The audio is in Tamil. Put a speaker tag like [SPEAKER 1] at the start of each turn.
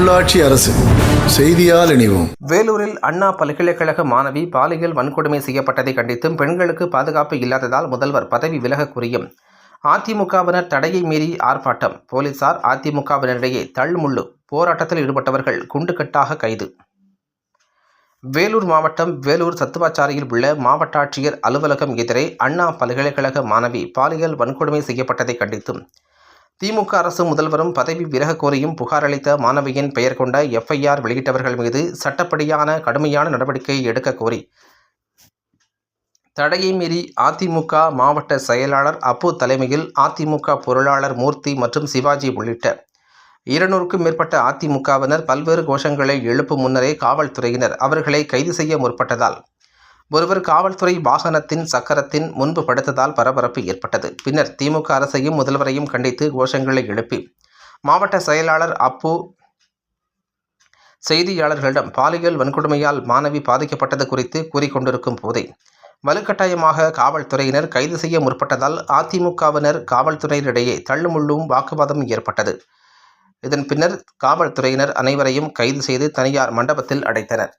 [SPEAKER 1] உள்ளாட்சி அரசு. செய்தியால் இணைவோம்.
[SPEAKER 2] வேலூரில் அண்ணா பல்கலைக்கழக மாணவி பாலியல் வன்கொடுமை செய்யப்பட்டதை கண்டித்தும் பெண்களுக்கு பாதுகாப்பு இல்லாததால் முதல்வர் பதவி விலக கூறியும். அதிமுகவினர் தடையை மீறி ஆர்ப்பாட்டம். போலீசார் அதிமுகவினரிடையே தள்ளுமுள்ளு. போராட்டத்தில் ஈடுபட்டவர்கள் குண்டுகட்டாக கைது. வேலூர் மாவட்டம் வேலூர் சத்துவாச்சாரியில் உள்ள மாவட்ட ஆட்சியர் அலுவலகம் எதிரே அண்ணா பல்கலைக்கழக மாணவி பாலியல் வன்கொடுமை செய்யப்பட்டதை கண்டித்தும் திமுக அரசு முதல்வரும் பதவி விலக கோரியும் புகார் அளித்த மாணவியின் பெயர் கொண்ட எஃப்ஐஆர் வெளியிட்டவர்கள் மீது சட்டப்படியான கடுமையான நடவடிக்கை எடுக்க கோரி. தடையை மீறி அதிமுக மாவட்ட செயலாளர் அப்பு தலைமையில் அதிமுக பொருளாளர் மூர்த்தி மற்றும் சிவாஜி உள்ளிட்ட இருநூறுக்கும் மேற்பட்ட அதிமுகவினர் பல்வேறு கோஷங்களை எழுப்பும் முன்னரே காவல்துறையினர் அவர்களை கைது செய்ய முற்பட்டதால் ஒருவர் காவல்துறை வாகனத்தின் சக்கரத்தின் முன்பு படுத்ததால் பரபரப்பு ஏற்பட்டது. பின்னர் திமுக அரசையும் முதல்வரையும் கண்டித்து கோஷங்களை எழுப்பி மாவட்ட செயலாளர் அப்பு செய்தியாளர்களிடம் பாலியல் வன்கொடுமையால் மாணவி பாதிக்கப்பட்டது குறித்து கூறிக்கொண்டிருக்கும் போதே வலுக்கட்டாயமாக காவல்துறையினர் கைது செய்ய முற்பட்டதால் அதிமுகவினர் காவல்துறையினரிடையே தள்ளுமுள்ளும் வாக்குவாதம் ஏற்பட்டது. இதன் பின்னர் காவல்துறையினர் அனைவரையும் கைது செய்து தனியார் மண்டபத்தில் அடைத்தனர்.